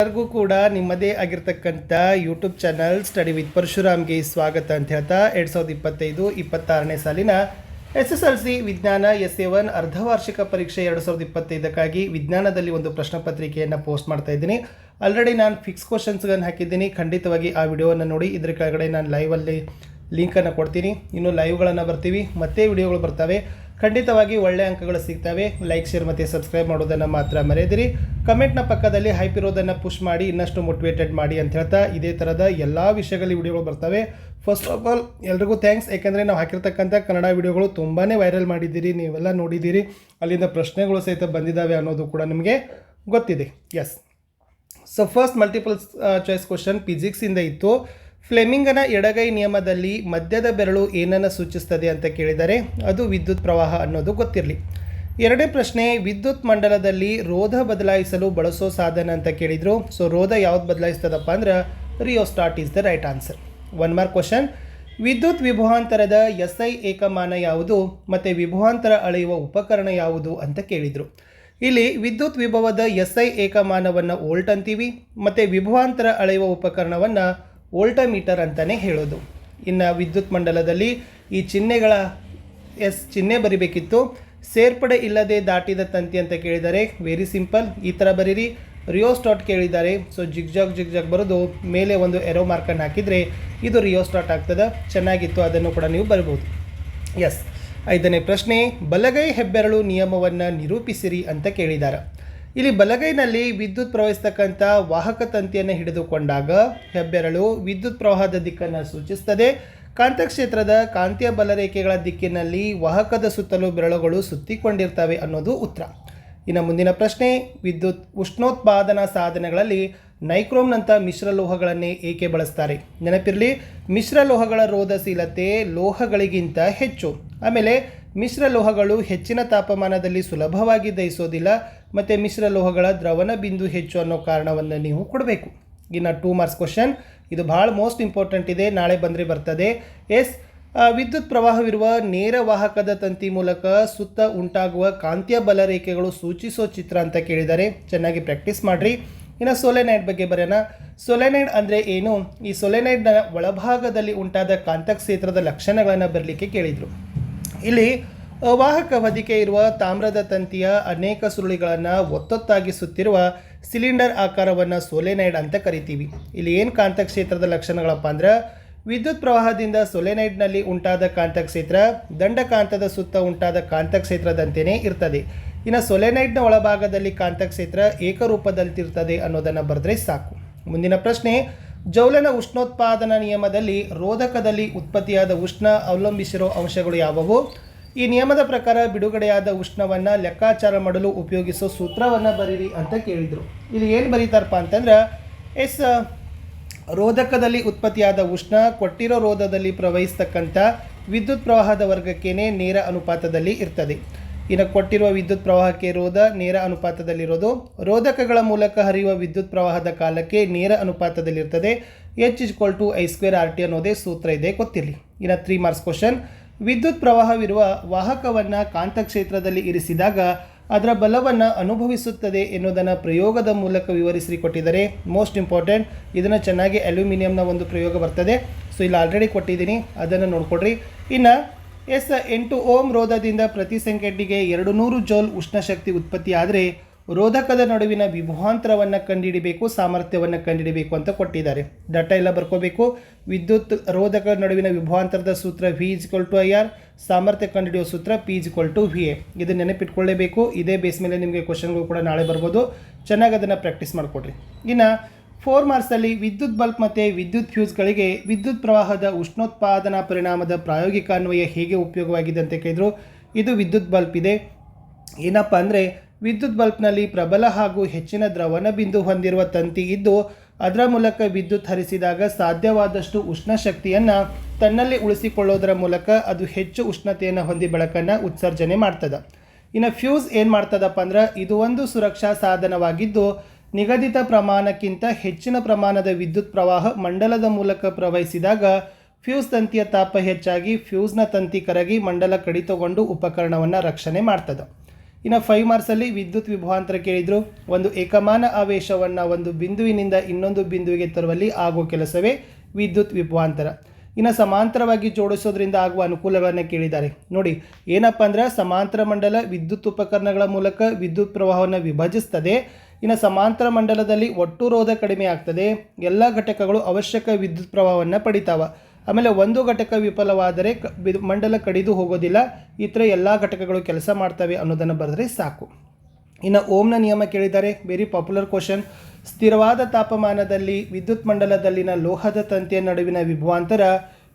ಎಲ್ಲರಿಗೂ ಕೂಡ ನಿಮ್ಮದೇ ಆಗಿರ್ತಕ್ಕಂಥ ಯೂಟ್ಯೂಬ್ ಚಾನಲ್ ಸ್ಟಡಿ ವಿತ್ ಪರಶುರಾಮ್ಗೆ ಸ್ವಾಗತ ಅಂತ ಹೇಳ್ತಾ ಎರಡು ಸಾವಿರದ ಇಪ್ಪತ್ತೈದು, ಇಪ್ಪತ್ತಾರನೇ ಸಾಲಿನ ಎಸ್ ಎಸ್ ಎಲ್ ಸಿ ವಿಜ್ಞಾನ ಎಸ್ ಎ ಒನ್ ಅರ್ಧವಾರ್ಷಿಕ ಪರೀಕ್ಷೆ ಎರಡು ಸಾವಿರದ ಇಪ್ಪತ್ತೈದಕ್ಕಾಗಿ ವಿಜ್ಞಾನದಲ್ಲಿ ಒಂದು ಪ್ರಶ್ನೆ ಪತ್ರಿಕೆಯನ್ನು ಪೋಸ್ಟ್ ಮಾಡ್ತಾ ಇದ್ದೀನಿ. ಆಲ್ರೆಡಿ ನಾನು ಫಿಕ್ಸ್ ಕ್ವಶನ್ಸ್ಗಳನ್ನು ಹಾಕಿದ್ದೀನಿ. ಖಂಡಿತವಾಗಿ ಆ ವಿಡಿಯೋವನ್ನು ನೋಡಿ. ಇದ್ರ ಕೆಳಗಡೆ ನಾನು ಲೈವಲ್ಲಿ ಲಿಂಕನ್ನು ಕೊಡ್ತೀನಿ. ಇನ್ನು ಲೈವ್ಗಳನ್ನು ಬರ್ತೀವಿ. ಮತ್ತೆ ವಿಡಿಯೋಗಳು ಬರ್ತವೆ. ಖಂಡಿತವಾಗಿ ಒಳ್ಳೆ ಅಂಕಗಳು ಸಿಗ್ತವೆ. ಲೈಕ್ ಶೇರ್ ಮತ್ತು ಸಬ್ಸ್ಕ್ರೈಬ್ ಮಾಡೋದನ್ನು ಮಾತ್ರ ಮರೆಯದಿರಿ. ಕಮೆಂಟ್ನ ಪಕ್ಕದಲ್ಲಿ ಹೈಪ್ ಇರೋದನ್ನು ಪುಷ್ ಮಾಡಿ, ಇನ್ನಷ್ಟು ಮೋಟಿವೇಟೆಡ್ ಮಾಡಿ ಅಂತ ಹೇಳ್ತಾ ಇದೇ ಥರದ ಎಲ್ಲ ವಿಷಯಗಳಲ್ಲಿ ವಿಡಿಯೋಗಳು ಬರ್ತವೆ. ಫಸ್ಟ್ ಆಫ್ ಆಲ್ ಎಲ್ರಿಗೂ ಥ್ಯಾಂಕ್ಸ್ ಏಕೆಂದರೆ ನಾವು ಹಾಕಿರ್ತಕ್ಕಂಥ ಕನ್ನಡ ವಿಡಿಯೋಗಳು ತುಂಬಾ ವೈರಲ್ ಮಾಡಿದ್ದೀರಿ. ನೀವೆಲ್ಲ ನೋಡಿದ್ದೀರಿ. ಅಲ್ಲಿಂದ ಪ್ರಶ್ನೆಗಳು ಸಹಿತ ಬಂದಿದ್ದಾವೆ ಅನ್ನೋದು ಕೂಡ ನಿಮಗೆ ಗೊತ್ತಿದೆ. Yes so first multiple choice question ಫಿಸಿಕ್ಸಿಂದ ಇತ್ತು. ಫ್ಲೆಮಿಂಗನ ಎಡಗೈ ನಿಯಮದಲ್ಲಿ ಮದ್ಯದ ಬೆರಳು ಏನನ್ನು ಸೂಚಿಸ್ತದೆ ಅಂತ ಕೇಳಿದರೆ ಅದು ವಿದ್ಯುತ್ ಪ್ರವಾಹ ಅನ್ನೋದು ಗೊತ್ತಿರಲಿ. ಎರಡನೇ ಪ್ರಶ್ನೆ, ವಿದ್ಯುತ್ ಮಂಡಲದಲ್ಲಿ ರೋಧ ಬದಲಾಯಿಸಲು ಬಳಸೋ ಸಾಧನ ಅಂತ ಕೇಳಿದರು. ಸೊ ರೋಧ ಯಾವ್ದು ಬದಲಾಯಿಸ್ತದಪ್ಪ ಅಂದ್ರೆ rheostat is the right answer one mark question ವಿದ್ಯುತ್ ವಿಭವಾಂತರದ ಎಸ್ ಐ ಏಕಮಾನ ಯಾವುದು ಮತ್ತು ವಿಭವಾಂತರ ಅಳೆಯುವ ಉಪಕರಣ ಯಾವುದು ಅಂತ ಕೇಳಿದರು. ಇಲ್ಲಿ ವಿದ್ಯುತ್ ವಿಭವದ ಎಸ್ ಐ ಏಕಮಾನವನ್ನು ವೋಲ್ಟ್ ಅಂತೀವಿ, ಮತ್ತು ವಿಭವಾಂತರ ಅಳೆಯುವ ಉಪಕರಣವನ್ನು ವೋಲ್ಟಮೀಟರ್ ಅಂತಲೇ ಹೇಳೋದು. ಇನ್ನು ವಿದ್ಯುತ್ ಮಂಡಲದಲ್ಲಿ ಈ ಚಿಹ್ನೆಗಳ ಎಸ್ ಚಿಹ್ನೆ ಬರಿಬೇಕಿತ್ತು. ಸೇರ್ಪಡೆ ಇಲ್ಲದೆ ದಾಟಿದ ತಂತಿ ಅಂತ ಕೇಳಿದ್ದಾರೆ ವೆರಿ ಸಿಂಪಲ್. ಈ ಥರ ಬರೀರಿ. ರಿಯೋಸ್ಟಾಟ್ ಕೇಳಿದ್ದಾರೆ. ಸೊ ಜಿಗ್ಜಾಗ್ ಜಿಗ್ಜಾಗ್ ಬರೋದು. ಮೇಲೆ ಒಂದು ಎರೋ ಮಾರ್ಕನ್ನು ಹಾಕಿದರೆ ಇದು ರಿಯೋಸ್ಟಾಟ್ ಆಗ್ತದೆ. ಚೆನ್ನಾಗಿತ್ತು. ಅದನ್ನು ಕೂಡ ನೀವು ಬರ್ಬೋದು ಎಸ್ ಐದನೇ ಪ್ರಶ್ನೆ, ಬಲಗೈ ಹೆಬ್ಬೆರಳು ನಿಯಮವನ್ನು ನಿರೂಪಿಸಿರಿ ಅಂತ ಕೇಳಿದ್ದಾರೆ ಇಲ್ಲಿ ಬಲಗೈನಲ್ಲಿ ವಿದ್ಯುತ್ ಪ್ರವಹಿಸತಕ್ಕಂಥ ವಾಹಕ ತಂತಿಯನ್ನು ಹಿಡಿದುಕೊಂಡಾಗ ಹೆಬ್ಬೆರಳು ವಿದ್ಯುತ್ ಪ್ರವಾಹದ ದಿಕ್ಕನ್ನು ಸೂಚಿಸುತ್ತದೆ ಕಾಂತಕ್ಷೇತ್ರದ ಕಾಂತೀಯ ಬಲರೇಖೆಗಳ ದಿಕ್ಕಿನಲ್ಲಿ ವಾಹಕದ ಸುತ್ತಲೂ ಬೆರಳುಗಳು ಸುತ್ತಿಕೊಂಡಿರ್ತವೆ ಅನ್ನೋದು ಉತ್ತರ. ಇನ್ನು ಮುಂದಿನ ಪ್ರಶ್ನೆ, ವಿದ್ಯುತ್ ಉಷ್ಣೋತ್ಪಾದನಾ ಸಾಧನಗಳಲ್ಲಿ ನೈಕ್ರೋಮ್ನಂಥ ಮಿಶ್ರಲೋಹಗಳನ್ನೇ ಏಕೆ ಬಳಸ್ತಾರೆ? ನೆನಪಿರಲಿ ಮಿಶ್ರಲೋಹಗಳ ರೋಧಶೀಲತೆ ಲೋಹಗಳಿಗಿಂತ ಹೆಚ್ಚು. ಆಮೇಲೆ ಮಿಶ್ರಲೋಹಗಳು ಹೆಚ್ಚಿನ ತಾಪಮಾನದಲ್ಲಿ ಸುಲಭವಾಗಿ ದಹಿಸೋದಿಲ್ಲ, ಮತ್ತು ಮಿಶ್ರಲೋಹಗಳ ದ್ರವಣ ಬಿಂದು ಹೆಚ್ಚು ಅನ್ನೋ ಕಾರಣವನ್ನು ನೀವು ಕೊಡಬೇಕು. ಇನ್ನು ಟೂ ಮಾರ್ಕ್ಸ್ ಕ್ವಶನ್ ಇದು ಭಾಳ ಮೋಸ್ಟ್ ಇಂಪಾರ್ಟೆಂಟ್ ಇದೆ, ನಾಳೆ ಬಂದರೆ ಬರ್ತದೆ. ಎಸ್ ವಿದ್ಯುತ್ ಪ್ರವಾಹವಿರುವ ನೇರ ವಾಹಕದ ತಂತಿ ಮೂಲಕ ಸುತ್ತ ಉಂಟಾಗುವ ಕಾಂತೀಯ ಬಲರೇಖೆಗಳು ಸೂಚಿಸೋ ಚಿತ್ರ ಅಂತ ಕೇಳಿದ್ದಾರೆ. ಚೆನ್ನಾಗಿ ಪ್ರಾಕ್ಟೀಸ್ ಮಾಡಿರಿ. ಇನ್ನು ಸೊಲೆನೈಡ್ ಬಗ್ಗೆ ಬರೋಣ ಸೊಲೆನೈಡ್ ಅಂದರೆ ಏನು? ಈ ಸೊಲೆನೈಡ್ನ ಒಳಭಾಗದಲ್ಲಿ ಉಂಟಾದ ಕಾಂತಕ್ಷೇತ್ರದ ಲಕ್ಷಣಗಳನ್ನು ಬರಲಿಕ್ಕೆ ಕೇಳಿದರು. ಇಲ್ಲಿ ಅವಾಹಕ ಹೊದಿಕೆ ಇರುವ ತಾಮ್ರದ ತಂತಿಯ ಅನೇಕ ಸುರುಳಿಗಳನ್ನು ಒತ್ತೊತ್ತಾಗಿ ಸುತ್ತಿರುವ ಸಿಲಿಂಡರ್ ಆಕಾರವನ್ನು ಸೋಲೆನೈಡ್ ಅಂತ ಕರಿತೀವಿ. ಇಲ್ಲಿ ಏನು ಕಾಂತಕ್ಷೇತ್ರದ ಲಕ್ಷಣಗಳಪ್ಪ ಅಂದ್ರೆ, ವಿದ್ಯುತ್ ಪ್ರವಾಹದಿಂದ ಸೊಲೆನೈಡ್ನಲ್ಲಿ ಉಂಟಾದ ಕಾಂತಕ್ಷೇತ್ರ ದಂಡಕಾಂತದ ಸುತ್ತ ಉಂಟಾದ ಕಾಂತಕ್ಷೇತ್ರದಂತೆಯೇ ಇರ್ತದೆ. ಇನ್ನು ಸೊಲೆನೈಡ್ನ ಒಳಭಾಗದಲ್ಲಿ ಕಾಂತಕ್ಷೇತ್ರ ಏಕರೂಪದಲ್ಲಿರ್ತದೆ ಅನ್ನೋದನ್ನು ಬರೆದ್ರೆ ಸಾಕು. ಮುಂದಿನ ಪ್ರಶ್ನೆ ಜೌಲನ ಉಷ್ಣೋತ್ಪಾದನಾ ನಿಯಮದಲ್ಲಿ ರೋಧಕದಲ್ಲಿ ಉತ್ಪತ್ತಿಯಾದ ಉಷ್ಣ ಅವಲಂಬಿಸಿರೋ ಅಂಶಗಳು ಯಾವುವು? ಈ ನಿಯಮದ ಪ್ರಕಾರ ಬಿಡುಗಡೆಯಾದ ಉಷ್ಣವನ್ನು ಲೆಕ್ಕಾಚಾರ ಮಾಡಲು ಉಪಯೋಗಿಸೋ ಸೂತ್ರವನ್ನು ಬರೀರಿ ಅಂತ ಕೇಳಿದರು. ಇಲ್ಲಿ ಏನು ಬರೀತಾರಪ್ಪ ಅಂತಂದ್ರೆ, ಎಸ್, ರೋಧಕದಲ್ಲಿ ಉತ್ಪತ್ತಿಯಾದ ಉಷ್ಣ ಕೊಟ್ಟಿರೋ ರೋಧದಲ್ಲಿ ಪ್ರವಹಿಸ್ತಕ್ಕಂಥ ವಿದ್ಯುತ್ ಪ್ರವಾಹದ ವರ್ಗಕ್ಕೇನೆ ನೇರ ಅನುಪಾತದಲ್ಲಿ ಇರ್ತದೆ. ಇನ್ನು ಕೊಟ್ಟಿರುವ ವಿದ್ಯುತ್ ಪ್ರವಾಹಕ್ಕೆ ರೋಧ, ನೇರ ಅನುಪಾತದಲ್ಲಿರೋದು. ರೋಧಕಗಳ ಮೂಲಕ ಹರಿಯುವ ವಿದ್ಯುತ್ ಪ್ರವಾಹದ ಕಾಲಕ್ಕೆ ನೇರ ಅನುಪಾತದಲ್ಲಿರ್ತದೆ. H is equal to I square R T ಅನ್ನೋದೇ ಸೂತ್ರ ಇದೆ, ಗೊತ್ತಿರಲಿ. ಇನ್ನು ತ್ರೀ ಮಾರ್ಕ್ಸ್ ಕ್ವಶನ್ ವಿದ್ಯುತ್ ಪ್ರವಾಹವಿರುವ ವಾಹಕವನ್ನು ಕಾಂತಕ್ಷೇತ್ರದಲ್ಲಿ ಇರಿಸಿದಾಗ ಅದರ ಬಲವನ್ನು ಅನುಭವಿಸುತ್ತದೆ ಎನ್ನುವುದನ್ನು ಪ್ರಯೋಗದ ಮೂಲಕ ವಿವರಿಸಿ ಕೊಟ್ಟಿದ್ದಾರೆ. ಮೋಸ್ಟ್ ಇಂಪಾರ್ಟೆಂಟ್ ಇದನ್ನು ಚೆನ್ನಾಗಿ ಅಲ್ಯೂಮಿನಿಯಂನ ಒಂದು ಪ್ರಯೋಗ ಬರ್ತದೆ. ಸೊ ಇಲ್ಲಿ ಆಲ್ರೆಡಿ ಕೊಟ್ಟಿದ್ದೀನಿ. ಅದನ್ನು ನೋಡ್ಕೊಡ್ರಿ. ಇನ್ನು ಎಸ್ ಎಂಟು ಓಮ್ ರೋಧದಿಂದ ಪ್ರತಿ ಸೆಕೆಂಡಿಗೆ ಎರಡು ನೂರು ಜೋಲ್ ಉಷ್ಣಶಕ್ತಿ ಉತ್ಪತ್ತಿ ಆದರೆ ರೋಧಕದ ನಡುವಿನ ವಿಭವಾಂತರವನ್ನು ಕಂಡುಹಿಡಿಬೇಕು ಸಾಮರ್ಥ್ಯವನ್ನು ಕಂಡುಹಿಡಿಬೇಕು ಅಂತ ಕೊಟ್ಟಿದ್ದಾರೆ. ಡಾಟಾ ಎಲ್ಲ ಬರ್ಕೋಬೇಕು. ವಿದ್ಯುತ್ ರೋಧಕ ನಡುವಿನ ವಿಭವಾಂತರದ ಸೂತ್ರ V is equal to I R ಸಾಮರ್ಥ್ಯ ಕಂಡುಹಿಡಿಯುವ ಸೂತ್ರ P is equal to V A ಇದು ನೆನಪಿಟ್ಕೊಳ್ಳೇಬೇಕು. ಇದೇ ಬೇಸ್ ಮೇಲೆ ನಿಮಗೆ ಕ್ವಶನ್ಗಳು ಕೂಡ ನಾಳೆ ಬರ್ಬೋದು. ಚೆನ್ನಾಗಿ ಅದನ್ನು ಪ್ರಾಕ್ಟೀಸ್ ಮಾಡಿಕೊಡ್ರಿ. ಇನ್ನು ಫೋರ್ ಮಾರ್ಕ್ಸಲ್ಲಿ ವಿದ್ಯುತ್ ಬಲ್ಬ್ ಮತ್ತು ವಿದ್ಯುತ್ ಫ್ಯೂಸ್ಗಳಿಗೆ ವಿದ್ಯುತ್ ಪ್ರವಾಹದ ಉಷ್ಣೋತ್ಪಾದನಾ ಪರಿಣಾಮದ ಪ್ರಾಯೋಗಿಕ ಅನ್ವಯ ಹೇಗೆ ಉಪಯೋಗವಾಗಿದೆ ಅಂತ ಕೇಳಿದ್ರು. ಇದು ವಿದ್ಯುತ್ ಬಲ್ಬ್ ಇದೆ. ಏನಪ್ಪ ಅಂದರೆ ವಿದ್ಯುತ್ ಬಲ್ಬ್ನಲ್ಲಿ ಪ್ರಬಲ ಹಾಗೂ ಹೆಚ್ಚಿನ ದ್ರವಣ ಬಿಂದು ಹೊಂದಿರುವ ತಂತಿ ಇದ್ದು ಅದರ ಮೂಲಕ ವಿದ್ಯುತ್ ಹರಿಸಿದಾಗ ಸಾಧ್ಯವಾದಷ್ಟು ಉಷ್ಣ ಶಕ್ತಿಯನ್ನು ತನ್ನಲ್ಲಿ ಉಳಿಸಿಕೊಳ್ಳೋದರ ಮೂಲಕ ಅದು ಹೆಚ್ಚು ಉಷ್ಣತೆಯನ್ನು ಹೊಂದಿ ಬೆಳಕನ್ನು ಉತ್ಸರ್ಜನೆ ಮಾಡ್ತದೆ. ಇನ್ನು ಫ್ಯೂಸ್ ಏನು ಮಾಡ್ತದಪ್ಪ ಅಂದ್ರೆ ಇದು ಒಂದು ಸುರಕ್ಷಾ ಸಾಧನವಾಗಿದ್ದು ನಿಗದಿತ ಪ್ರಮಾಣಕ್ಕಿಂತ ಹೆಚ್ಚಿನ ಪ್ರಮಾಣದ ವಿದ್ಯುತ್ ಪ್ರವಾಹ ಮಂಡಲದ ಮೂಲಕ ಪ್ರವಹಿಸಿದಾಗ ಫ್ಯೂಸ್ ತಂತಿಯ ತಾಪ ಹೆಚ್ಚಾಗಿ ಫ್ಯೂಸ್ನ ತಂತಿ ಕರಗಿ ಮಂಡಲ ಕಡಿತಗೊಂಡು ಉಪಕರಣವನ್ನು ರಕ್ಷಣೆ ಮಾಡ್ತದೆ. ಇನ್ನು ಫೈವ್ ಮಾರ್ಕ್ಸಲ್ಲಿ ವಿದ್ಯುತ್ ವಿಭವಾಂತರ ಕೇಳಿದರು. ಒಂದು ಏಕಮಾನ ಆವೇಶವನ್ನು ಒಂದು ಬಿಂದುವಿನಿಂದ ಇನ್ನೊಂದು ಬಿಂದುವಿಗೆ ತರುವಲ್ಲಿ ಆಗುವ ಕೆಲಸವೇ ವಿದ್ಯುತ್ ವಿಭವಾಂತರ ಇನ್ನು ಸಮಾಂತರವಾಗಿ ಜೋಡಿಸೋದ್ರಿಂದ ಆಗುವ ಅನುಕೂಲಗಳನ್ನು ಕೇಳಿದ್ದಾರೆ. ನೋಡಿ, ಏನಪ್ಪ ಅಂದ್ರೆ ಸಮಾಂತರ ಮಂಡಲ ವಿದ್ಯುತ್ ಉಪಕರಣಗಳ ಮೂಲಕ ವಿದ್ಯುತ್ ಪ್ರವಾಹವನ್ನು ವಿಭಜಿಸ್ತದೆ. ಇನ್ನು ಸಮಾಂತರ ಮಂಡಲದಲ್ಲಿ ಒಟ್ಟು ರೋಧ ಕಡಿಮೆ ಆಗ್ತದೆ. ಎಲ್ಲ ಘಟಕಗಳು ಅವಶ್ಯಕ ವಿದ್ಯುತ್ ಪ್ರವಾಹವನ್ನು ಪಡಿತಾವ. ಆಮೇಲೆ ಒಂದು ಘಟಕ ವಿಫಲವಾದರೆ ಮಂಡಲ ಕಡಿದು ಹೋಗೋದಿಲ್ಲ. ಈ ಥರ ಎಲ್ಲ ಘಟಕಗಳು ಕೆಲಸ ಮಾಡ್ತವೆ ಅನ್ನೋದನ್ನು ಬರೆದ್ರೆ ಸಾಕು. ಇನ್ನು ಓಮ್ನ ನಿಯಮ ಕೇಳಿದ್ದಾರೆ ವೆರಿ ಪಾಪ್ಯುಲರ್ ಕ್ವಶನ್ ಸ್ಥಿರವಾದ ತಾಪಮಾನದಲ್ಲಿ ವಿದ್ಯುತ್ ಮಂಡಲದಲ್ಲಿನ ಲೋಹದ ತಂತಿಯ ನಡುವಿನ ವಿಭವಾಂತರ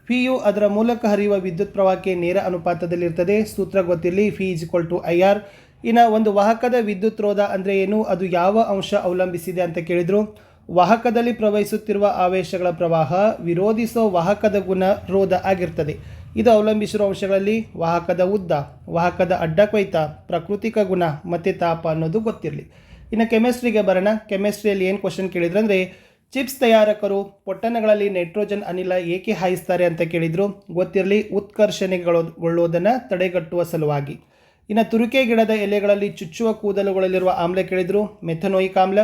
ಫಿಯು ಅದರ ಮೂಲಕ ಹರಿಯುವ ವಿದ್ಯುತ್ ಪ್ರವಾಹಕ್ಕೆ ನೇರ ಅನುಪಾತದಲ್ಲಿರ್ತದೆ. ಸೂತ್ರ ಗೊತ್ತಿರಲಿ P is equal to I R ಇನ್ನು ಒಂದು ವಾಹಕದ ವಿದ್ಯುತ್ ರೋಧ ಅಂದರೆ ಏನು? ಅದು ಯಾವ ಅಂಶ ಅವಲಂಬಿಸಿದೆ ಅಂತ ಕೇಳಿದರು. ವಾಹಕದಲ್ಲಿ ಪ್ರವಹಿಸುತ್ತಿರುವ ಆವೇಶಗಳ ಪ್ರವಾಹ ವಿರೋಧಿಸೋ ವಾಹಕದ ಗುಣ ರೋಧ ಆಗಿರ್ತದೆ. ಇದು ಅವಲಂಬಿಸಿರುವ ಅಂಶಗಳಲ್ಲಿ ವಾಹಕದ ಉದ್ದ, ವಾಹಕದ ಅಡ್ಡಕೊಯ್ತ ಪ್ರಾಕೃತಿಕ ಗುಣ ಮತ್ತು ತಾಪ ಅನ್ನೋದು ಗೊತ್ತಿರಲಿ. ಇನ್ನು ಕೆಮಿಸ್ಟ್ರಿಗೆ ಬರೋಣ. ಕೆಮಿಸ್ಟ್ರಿಯಲ್ಲಿ ಏನು ಕ್ವಶನ್ ಕೇಳಿದ್ರು ಅಂದರೆ, ಚಿಪ್ಸ್ ತಯಾರಕರು ಪೊಟ್ಟಣಗಳಲ್ಲಿ ನೈಟ್ರೋಜನ್ ಅನಿಲ ಏಕೆ ಹಾಯಿಸ್ತಾರೆ ಅಂತ ಕೇಳಿದರು. ಗೊತ್ತಿರಲಿ ಉತ್ಕರ್ಷಣೆಗೊಳ್ಳೋದನ್ನು ತಡೆಗಟ್ಟುವ ಸಲುವಾಗಿ. ಇನ್ನು ತುರುಕೆ ಗಿಡದ ಎಲೆಗಳಲ್ಲಿ ಚುಚ್ಚುವ ಕೂದಲುಗಳಲ್ಲಿರುವ ಆಮ್ಲ ಕೇಳಿದರು. ಮೆಥನೋಯಿಕ್ ಆಮ್ಲ.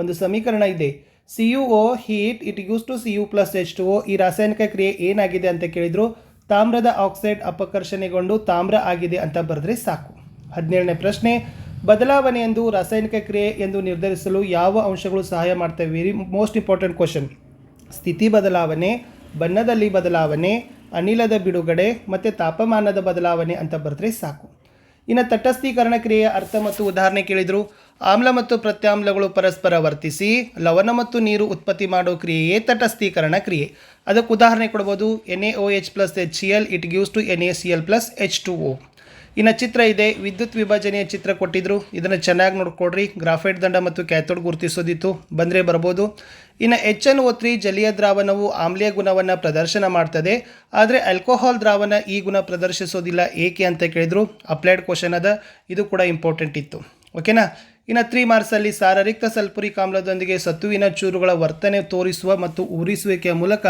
ಒಂದು ಸಮೀಕರಣ ಇದೆ. C U O heat, it use to C U plus H two O. ಈ ರಾಸಾಯನಿಕ ಕ್ರಿಯೆ ಏನಾಗಿದೆ ಅಂತ ಕೇಳಿದರು. ತಾಮ್ರದ ಆಕ್ಸೈಡ್ ಅಪಕರ್ಷಣೆಗೊಂಡು ತಾಮ್ರ ಆಗಿದೆ ಅಂತ ಬರೆದ್ರೆ ಸಾಕು. ಹದಿನೇಳನೇ ಪ್ರಶ್ನೆ ಬದಲಾವಣೆ ಎಂದು ರಾಸಾಯನಿಕ ಕ್ರಿಯೆ ಎಂದು ನಿರ್ಧರಿಸಲು ಯಾವ ಅಂಶಗಳು ಸಹಾಯ ಮಾಡ್ತವೆ? Very most important question. ಸ್ಥಿತಿ ಬದಲಾವಣೆ, ಬಣ್ಣದಲ್ಲಿ ಬದಲಾವಣೆ, ಅನಿಲದ ಬಿಡುಗಡೆ, ಮತ್ತು ತಾಪಮಾನದ ಬದಲಾವಣೆ ಅಂತ ಬರೆದ್ರೆ ಸಾಕು. ಇನ್ನು ತಟಸ್ಥೀಕರಣ ಕ್ರಿಯೆಯ ಅರ್ಥ ಮತ್ತು ಉದಾಹರಣೆ ಕೇಳಿದರು. ಆಮ್ಲ ಮತ್ತು ಪ್ರತ್ಯಾಮ್ಲಗಳು ಪರಸ್ಪರ ವರ್ತಿಸಿ, ಲವಣ ಮತ್ತು ನೀರು ಉತ್ಪತ್ತಿ ಮಾಡೋ ಕ್ರಿಯೆಯೇ ತಟಸ್ಥೀಕರಣ ಕ್ರಿಯೆ. ಅದಕ್ಕೆ ಉದಾಹರಣೆ ಕೊಡ್ಬೋದು N A O H plus H C L it gives to N A C L plus H two O ಇನ್ನು ಚಿತ್ರ ಇದೆ. ವಿದ್ಯುತ್ ವಿಭಜನೆಯ ಚಿತ್ರ ಕೊಟ್ಟಿದ್ರು. ಇದನ್ನು ಚೆನ್ನಾಗಿ ನೋಡ್ಕೊಡ್ರಿ ಗ್ರಾಫೈಟ್ ದಂಡ ಮತ್ತು ಕ್ಯಾಥೋಡ್ ಗುರುತಿಸೋದಿತ್ತು. ಬಂದರೆ ಬರ್ಬೋದು. ಇನ್ನು ಎಚ್ ಎನ್ ಓ ತ್ರೀ ಜಲೀಯ ದ್ರಾವಣವು ಆಮ್ಲೀಯ ಗುಣವನ್ನು ಪ್ರದರ್ಶನ ಮಾಡ್ತದೆ. ಆದರೆ ಆಲ್ಕೋಹಾಲ್ ದ್ರಾವಣ ಈ ಗುಣ ಪ್ರದರ್ಶಿಸೋದಿಲ್ಲ. ಏಕೆ ಅಂತ ಕೇಳಿದ್ರು. ಅಪ್ಲೈಡ್ ಕ್ವಶನ್ ಅದ. ಇದು ಕೂಡ ಇಂಪಾರ್ಟೆಂಟ್ ಇತ್ತು. ಓಕೆನಾ? ಇನ್ನು ತ್ರೀ ಮಾರ್ಕ್ಸಲ್ಲಿ ಸಾರರಿಕ್ತ ಸಲ್ಫುರಿಕ್ ಆಮ್ಲದೊಂದಿಗೆ ಸತ್ತುವಿನ ಚೂರುಗಳ ವರ್ತನೆ ತೋರಿಸುವ ಮತ್ತು ಉರಿಸುವಿಕೆಯ ಮೂಲಕ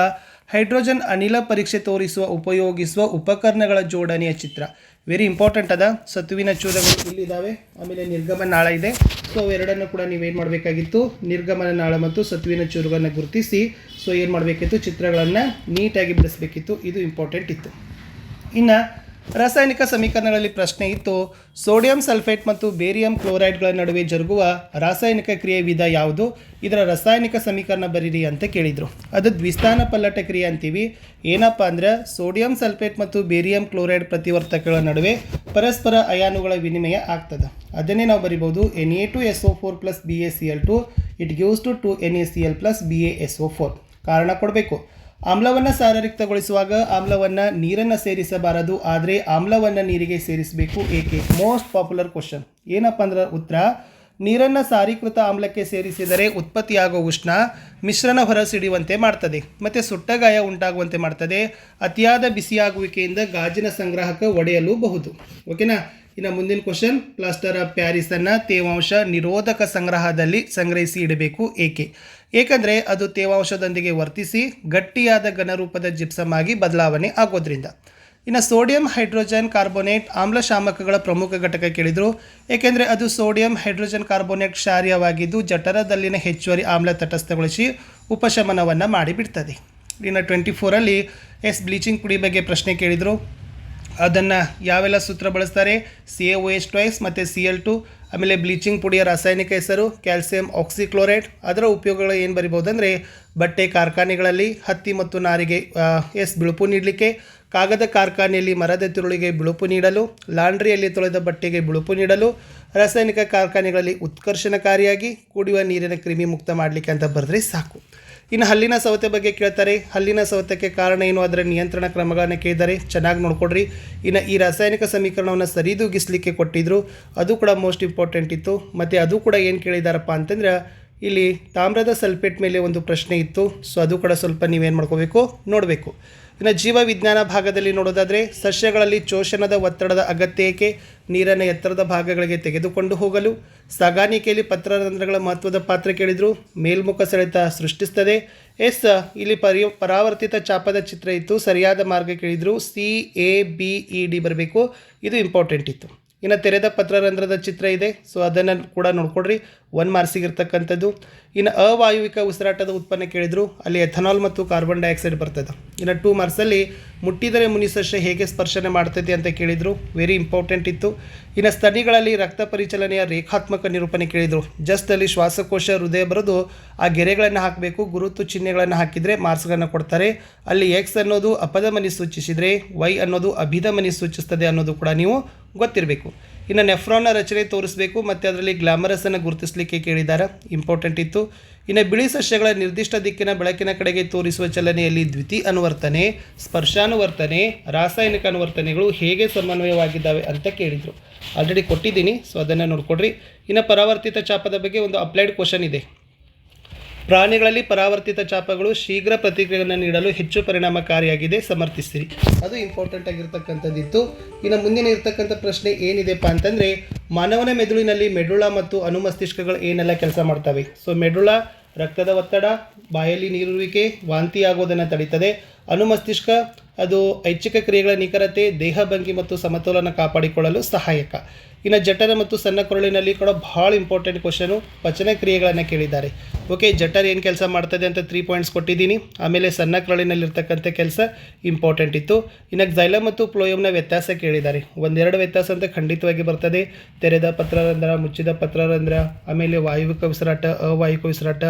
ಹೈಡ್ರೋಜನ್ ಅನಿಲ ಪರೀಕ್ಷೆ ತೋರಿಸುವ, ಉಪಯೋಗಿಸುವ ಉಪಕರಣಗಳ ಜೋಡಣೆಯ ಚಿತ್ರ. ವೆರಿ ಇಂಪಾರ್ಟೆಂಟ್ ಅದ. ಸತುವಿನ ಚೂರುಗಳು ಇಲ್ಲಿದ್ದಾವೆ ಆಮೇಲೆ ನಿರ್ಗಮನ ನಾಳ ಇದೆ. ಸೊ ಎರಡನ್ನು ಕೂಡ ನೀವೇನು ಮಾಡಬೇಕಾಗಿತ್ತು? ನಿರ್ಗಮನ ನಾಳ ಮತ್ತು ಸತುವಿನ ಚೂರುಗಳನ್ನು ಗುರುತಿಸಿ ಸೊ ಏನು ಮಾಡಬೇಕಿತ್ತು? ಚಿತ್ರಗಳನ್ನು ನೀಟಾಗಿ ಬಿಡಿಸಬೇಕಿತ್ತು. ಇದು ಇಂಪಾರ್ಟೆಂಟ್ ಇತ್ತು. ಇನ್ನು ರಾಸಾಯನಿಕ ಸಮೀಕರಣಗಳಲ್ಲಿ ಪ್ರಶ್ನೆ ಇತ್ತು. ಸೋಡಿಯಂ ಸಲ್ಫೇಟ್ ಮತ್ತು ಬೇರಿಯಂ ಕ್ಲೋರೈಡ್ಗಳ ನಡುವೆ ಜರುಗುವ ರಾಸಾಯನಿಕ ಕ್ರಿಯೆ ವಿಧ ಯಾವುದು? ಇದರ ರಾಸಾಯನಿಕ ಸಮೀಕರಣ ಬರೀರಿ ಅಂತ ಕೇಳಿದರು. ಅದು ದ್ವಿಸ್ಥಾನ ಪಲ್ಲಟ ಕ್ರಿಯೆ ಅಂತೀವಿ. ಏನಪ್ಪ ಅಂದ್ರೆ ಸೋಡಿಯಂ ಸಲ್ಫೇಟ್ ಮತ್ತು ಬೇರಿಯಂ ಕ್ಲೋರೈಡ್ ಪ್ರತಿವರ್ತಕಗಳ ನಡುವೆ ಪರಸ್ಪರ ಅಯಾನುಗಳ ವಿನಿಮಯ ಆಗ್ತದೆ. ಅದನ್ನೇ ನಾವು ಬರಿಬೋದು N A two S O four plus B A C L two it gives to two N A C L plus B A S O four ಕಾರಣ ಕೊಡಬೇಕು. ಆಮ್ಲವನ್ನು ಸಾರರಿಕ್ತಗೊಳಿಸುವಾಗ ಆಮ್ಲವನ್ನು ನೀರನ್ನು ಸೇರಿಸಬಾರದು, ಆದರೆ ಆಮ್ಲವನ್ನು ನೀರಿಗೆ ಸೇರಿಸಬೇಕು ಏಕೆ? ಮೋಸ್ಟ್ ಪಾಪ್ಯುಲರ್ ಕ್ವಶನ್ ಏನಪ್ಪ ಅಂದ್ರೆ ಉತ್ತರ, ನೀರನ್ನು ಸಾರೀಕೃತ ಆಮ್ಲಕ್ಕೆ ಸೇರಿಸಿದರೆ ಉತ್ಪತ್ತಿಯಾಗುವ ಉಷ್ಣ ಮಿಶ್ರಣ ಹೊರಸಿಡಿಯುವಂತೆ ಮಾಡ್ತದೆ, ಮತ್ತು ಸುಟ್ಟಗಾಯ ಉಂಟಾಗುವಂತೆ ಮಾಡ್ತದೆ, ಅತಿಯಾದ ಬಿಸಿಯಾಗುವಿಕೆಯಿಂದ ಗಾಜಿನ ಸಂಗ್ರಾಹಕ ಒಡೆಯಲೂಬಹುದು. ಓಕೆನಾ ಇನ್ನು ಮುಂದಿನ ಕ್ವಶನ್ ಪ್ಲಾಸ್ಟರ್ ಆಫ್ ಪ್ಯಾರಿಸನ್ನು ತೇವಾಂಶ ನಿರೋಧಕ ಸಂಗ್ರಹದಲ್ಲಿ ಸಂಗ್ರಹಿಸಿ ಇಡಬೇಕು ಏಕೆ? ಏಕೆಂದರೆ ಅದು ತೇವಾಂಶದೊಂದಿಗೆ ವರ್ತಿಸಿ ಗಟ್ಟಿಯಾದ ಘನರೂಪದ ಜಿಪ್ಸಮ್ ಆಗಿ ಬದಲಾವಣೆ ಆಗೋದ್ರಿಂದ. ಇನ್ನು ಸೋಡಿಯಂ ಹೈಡ್ರೋಜನ್ ಕಾರ್ಬೋನೇಟ್ ಆಮ್ಲಶಾಮಕಗಳ ಪ್ರಮುಖ ಘಟಕ ಕೇಳಿದರು. ಏಕೆಂದರೆ ಅದು ಸೋಡಿಯಂ ಹೈಡ್ರೋಜನ್ ಕಾರ್ಬೋನೇಟ್ ಕ್ಷಾರ್ಯವಾಗಿದ್ದು ಜಠರದಲ್ಲಿನ ಹೆಚ್ಚುವರಿ ಆಮ್ಲ ತಟಸ್ಥಗೊಳಿಸಿ ಉಪಶಮನವನ್ನು ಮಾಡಿಬಿಡ್ತದೆ. ಇನ್ನು ಟ್ವೆಂಟಿ ಫೋರಲ್ಲಿ ಎಸ್ ಬ್ಲೀಚಿಂಗ್ ಪುಡಿ ಬಗ್ಗೆ ಪ್ರಶ್ನೆ ಕೇಳಿದರು. ಅದನ್ನು ಯಾವೆಲ್ಲ ಸೂತ್ರ ಬಳಸ್ತಾರೆ? C A O S twice ಮತ್ತು ಸಿ ಎಲ್ ಟು ಆಮೇಲೆ ಬ್ಲೀಚಿಂಗ್ ಪುಡಿಯ ರಾಸಾಯನಿಕ ಹೆಸರು ಕ್ಯಾಲ್ಸಿಯಂ ಆಕ್ಸಿಕ್ಲೋರೈಡ್ ಅದರ ಉಪಯೋಗಗಳು ಏನು ಬರಿಬೋದು ಅಂದರೆ ಬಟ್ಟೆ ಕಾರ್ಖಾನೆಗಳಲ್ಲಿ ಹತ್ತಿ ಮತ್ತು ನಾರಿಗೆ ಎಸ್, ಬಿಳುಪು ನೀಡಲಿಕ್ಕೆ, ಕಾಗದ ಕಾರ್ಖಾನೆಯಲ್ಲಿ ಮರದ ತಿರುಳಿಗೆ ಬಿಳುಪು ನೀಡಲು, ಲಾಂಡ್ರಿಯಲ್ಲಿ ತೊಳೆದ ಬಟ್ಟೆಗೆ ಬಿಳುಪು ನೀಡಲು, ರಾಸಾಯನಿಕ ಕಾರ್ಖಾನೆಗಳಲ್ಲಿ ಉತ್ಕರ್ಷಣಕಾರಿಯಾಗಿ ಕುಡಿಯುವ ನೀರಿನ ಕ್ರಿಮಿ ಮುಕ್ತ ಮಾಡಲಿಕ್ಕೆ ಅಂತ ಬರೆದ್ರೆ ಸಾಕು. ಇನ್ನು ಹಲ್ಲಿನ ಸವತೆ ಬಗ್ಗೆ ಕೇಳ್ತಾರೆ. ಹಲ್ಲಿನ ಸವತಕ್ಕೆ ಕಾರಣ ಏನು? ಅದರ ನಿಯಂತ್ರಣ ಕ್ರಮಗಳನ್ನು ಕೇಳಿದ್ದಾರೆ ಚೆನ್ನಾಗಿ ನೋಡ್ಕೊಡ್ರಿ. ಇನ್ನು ಈ ರಾಸಾಯನಿಕ ಸಮೀಕರಣವನ್ನು ಸರಿದೂಗಿಸ್ಲಿಕ್ಕೆ ಕೊಟ್ಟಿದ್ರು. ಅದು ಕೂಡ ಮೋಸ್ಟ್ ಇಂಪಾರ್ಟೆಂಟ್ ಇತ್ತು. ಮತ್ತು ಅದು ಕೂಡ ಏನು ಕೇಳಿದಾರಪ್ಪ ಅಂತಂದ್ರೆ ಇಲ್ಲಿ ತಾಮ್ರದ ಸಲ್ಫೇಟ್ ಮೇಲೆ ಒಂದು ಪ್ರಶ್ನೆ ಇತ್ತು. ಸೊ ಅದು ಕೂಡ ಸ್ವಲ್ಪ ನೀವೇನು ಮಾಡ್ಕೋಬೇಕು? ನೋಡಬೇಕು. ಇನ್ನು ಜೀವ ವಿಜ್ಞಾನ ಭಾಗದಲ್ಲಿ ನೋಡೋದಾದರೆ, ಸಸ್ಯಗಳಲ್ಲಿ ಚೋಷಣದ ಒತ್ತಡದ ಅಗತ್ಯ ಏಕೆ? ನೀರನ್ನು ಎತ್ತರದ ಭಾಗಗಳಿಗೆ ತೆಗೆದುಕೊಂಡು ಹೋಗಲು. ಸಾಗಾಣಿಕೆಯಲ್ಲಿ ಪತ್ರರಂಧ್ರಗಳ ಮಹತ್ವದ ಪಾತ್ರ ಕೇಳಿದರು. ಮೇಲ್ಮುಖ ಸೆಳೆತ ಸೃಷ್ಟಿಸ್ತದೆ. ಎಸ್, ಇಲ್ಲಿ ಪರಿ, ಪರಾವರ್ತಿತ ಚಾಪದ ಚಿತ್ರ ಇತ್ತು. ಸರಿಯಾದ ಮಾರ್ಗ ಕೇಳಿದರು. C, A, B, E, D ಬರಬೇಕು. ಇದು ಇಂಪಾರ್ಟೆಂಟ್ ಇತ್ತು. ಇನ್ನು ತೆರೆದ ಪತ್ರರಂಧ್ರದ ಚಿತ್ರ ಇದೆ. ಸೊ ಅದನ್ನು ಕೂಡ ನೋಡ್ಕೊಡ್ರಿ. ಒನ್ ಮಾರ್ಕ್ಸಿಗಿರ್ತಕ್ಕಂಥದ್ದು ಇನ್ನು ಅವಾಯುವಿಕ ಉಸಿರಾಟದ ಉತ್ಪನ್ನ ಕೇಳಿದ್ರು, ಅಲ್ಲಿ ಎಥನಾಲ್ ಮತ್ತು ಕಾರ್ಬನ್ ಡೈಆಕ್ಸೈಡ್ ಬರ್ತದೆ. ಇನ್ನು ಟೂ ಮಾರ್ಕ್ಸಲ್ಲಿ ಮುಟ್ಟಿದರೆ ಮುನಿಸಸ್ಯ ಹೇಗೆ ಸ್ಪರ್ಶನೆ ಮಾಡ್ತದೆ ಅಂತ ಕೇಳಿದರು ವೆರಿ ಇಂಪಾರ್ಟೆಂಟ್ ಇತ್ತು. ಇನ್ನು ಸ್ತನಿಗಳಲ್ಲಿ ರಕ್ತ ಪರಿಚಲನೆಯ ರೇಖಾತ್ಮಕ ನಿರೂಪಣೆ ಕೇಳಿದರು. ಜಸ್ಟ್ ಅಲ್ಲಿ ಶ್ವಾಸಕೋಶ ಹೃದಯ ಬರೆದು ಆ ಗೆರೆಗಳನ್ನು ಹಾಕಬೇಕು, ಗುರುತು ಚಿಹ್ನೆಗಳನ್ನು ಹಾಕಿದರೆ ಮಾರ್ಕ್ಸ್ಗಳನ್ನು ಕೊಡ್ತಾರೆ. ಅಲ್ಲಿ ಎಕ್ಸ್ ಅನ್ನೋದು ಅಪಧಮನಿ ಸೂಚಿಸಿದರೆ ವೈ ಅನ್ನೋದು ಅಭಿಧಮನಿ ಸೂಚಿಸ್ತದೆ ಅನ್ನೋದು ಕೂಡ ನೀವು ಗೊತ್ತಿರಬೇಕು. ಇನ್ನು ನೆಫ್ರಾನ್ನ ರಚನೆ ತೋರಿಸಬೇಕು, ಮತ್ತು ಅದರಲ್ಲಿ ಗ್ಲಾಮರಸನ್ನು ಗುರುತಿಸಲಿಕ್ಕೆ ಕೇಳಿದ್ದಾರೆ ಇಂಪಾರ್ಟೆಂಟ್ ಇತ್ತು. ಇನ್ನು ಬಿಳಿ ಸಸ್ಯಗಳ ನಿರ್ದಿಷ್ಟ ದಿಕ್ಕಿನ ಬೆಳಕಿನ ಕಡೆಗೆ ತೋರಿಸುವ ಚಲನೆಯಲ್ಲಿ ದ್ವಿತಿ ಅನುವರ್ತನೆ, ಸ್ಪರ್ಶಾನುವರ್ತನೆ, ರಾಸಾಯನಿಕ ಅನುವರ್ತನೆಗಳು ಹೇಗೆ ಸಮನ್ವಯವಾಗಿದ್ದಾವೆ ಅಂತ ಕೇಳಿದರು. ಆಲ್ರೆಡಿ ಕೊಟ್ಟಿದ್ದೀನಿ, ಸೊ ಅದನ್ನು ನೋಡ್ಕೊಡ್ರಿ. ಇನ್ನು ಪರಾವರ್ತಿತ ಚಾಪದ ಬಗ್ಗೆ ಒಂದು ಅಪ್ಲೈಡ್ ಕ್ವಶನ್ ಇದೆ. ಪ್ರಾಣಿಗಳಲ್ಲಿ ಪರಾವರ್ತಿತ ಚಾಪಗಳು ಶೀಘ್ರ ಪ್ರತಿಕ್ರಿಯೆಯನ್ನು ನೀಡಲು ಹೆಚ್ಚು ಪರಿಣಾಮಕಾರಿಯಾಗಿದೆ. ಸಮರ್ಥಿಸಿರಿ ಅದು ಇಂಪಾರ್ಟೆಂಟ್ ಆಗಿರ್ತಕ್ಕಂಥದ್ದಿತ್ತು. ಇನ್ನು ಮುಂದಿನ ಇರ್ತಕ್ಕಂಥ ಪ್ರಶ್ನೆ ಏನಿದೆಪ್ಪ ಅಂತಂದರೆ, ಮಾನವನ ಮೆದುಳಿನಲ್ಲಿ ಮೆಡುಳ ಮತ್ತು ಅನುಮಸ್ತಿಷ್ಕಗಳು ಏನೆಲ್ಲ ಕೆಲಸ ಮಾಡ್ತವೆ? ಸೊ ಮೆಡುಳ ರಕ್ತದ ಒತ್ತಡ, ಬಾಯಲ್ಲಿ ನೀರುವಿಕೆ ವಾಂತಿ ಆಗೋದನ್ನು ತಡೀತದೆ. ಅನುಮಸ್ತಿಷ್ಕ, ಅದು ಐಚ್ಛಿಕ ಕ್ರಿಯೆಗಳ ನಿಖರತೆ, ದೇಹ ಭಂಗಿ ಮತ್ತು ಸಮತೋಲನ ಕಾಪಾಡಿಕೊಳ್ಳಲು ಸಹಾಯಕ. ಇನ್ನು ಜಠರ ಮತ್ತು ಸಣ್ಣ ಕೊರಳಿನಲ್ಲಿ ಕೂಡ ಭಾಳ ಇಂಪಾರ್ಟೆಂಟ್ ಕ್ವಶನು ಪಚನ ಕ್ರಿಯೆಗಳನ್ನು ಕೇಳಿದ್ದಾರೆ. ಓಕೆ ಜಠರ್ ಏನು ಕೆಲಸ ಮಾಡ್ತದೆ ಅಂತ ತ್ರೀ ಪಾಯಿಂಟ್ಸ್ ಕೊಟ್ಟಿದ್ದೀನಿ. ಆಮೇಲೆ ಸಣ್ಣ ಕೊರಳಿನಲ್ಲಿರ್ತಕ್ಕಂಥ ಕೆಲಸ ಇಂಪಾರ್ಟೆಂಟ್ ಇತ್ತು. ಇನ್ನು ಜೈಲ ಮತ್ತು ಪ್ಲೋಯಮ್ನ ವ್ಯತ್ಯಾಸ ಕೇಳಿದ್ದಾರೆ. ಒಂದೆರಡು ವ್ಯತ್ಯಾಸ ಅಂತ ಖಂಡಿತವಾಗಿ ಬರ್ತದೆ. ತೆರೆದ ಪತ್ರರಂಧ್ರ, ಮುಚ್ಚಿದ ಪತ್ರರಂಧ್ರ, ಆಮೇಲೆ ವಾಯುವಿಕ ಉಸಿರಾಟ ಅವಾಯುವಿಕ ಉಸಿರಾಟ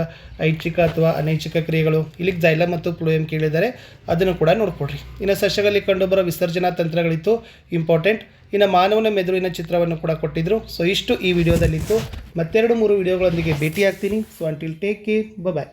ಐಚ್ಛಿಕ ಅಥವಾ ಅನೈಚ್ಛಿಕ ಕ್ರಿಯೆಗಳು. ಇಲ್ಲಿಗೆ ಜೈಲ ಮತ್ತು ಪ್ಲೋಯಮ್ ಕೇಳಿದ್ದಾರೆ. ಅದನ್ನು ಕೂಡ ನೋಡ್ಕೊಡ್ರಿ ಇನ್ನು ಸಸ್ಯಗಳಲ್ಲಿ ಕಂಡುಬರೋ ವಿಸರ್ಜನಾ ತಂತ್ರಗಳಿತ್ತು. ಇಂಪಾರ್ಟೆಂಟ್ ಇನ್ನು ಮಾನವನ ಮೆದುಳಿನ ಚಿತ್ರವನ್ನು ಕೂಡ ಕೊಟ್ಟಿದ್ದರು ಸೊ ಇಷ್ಟು ಈ ವಿಡಿಯೋದಲ್ಲಿತ್ತು. ಮತ್ತೆರಡು ಮೂರು ವಿಡಿಯೋಗಳೊಂದಿಗೆ ಭೇಟಿಯಾಗ್ತೀನಿ. So until take care bye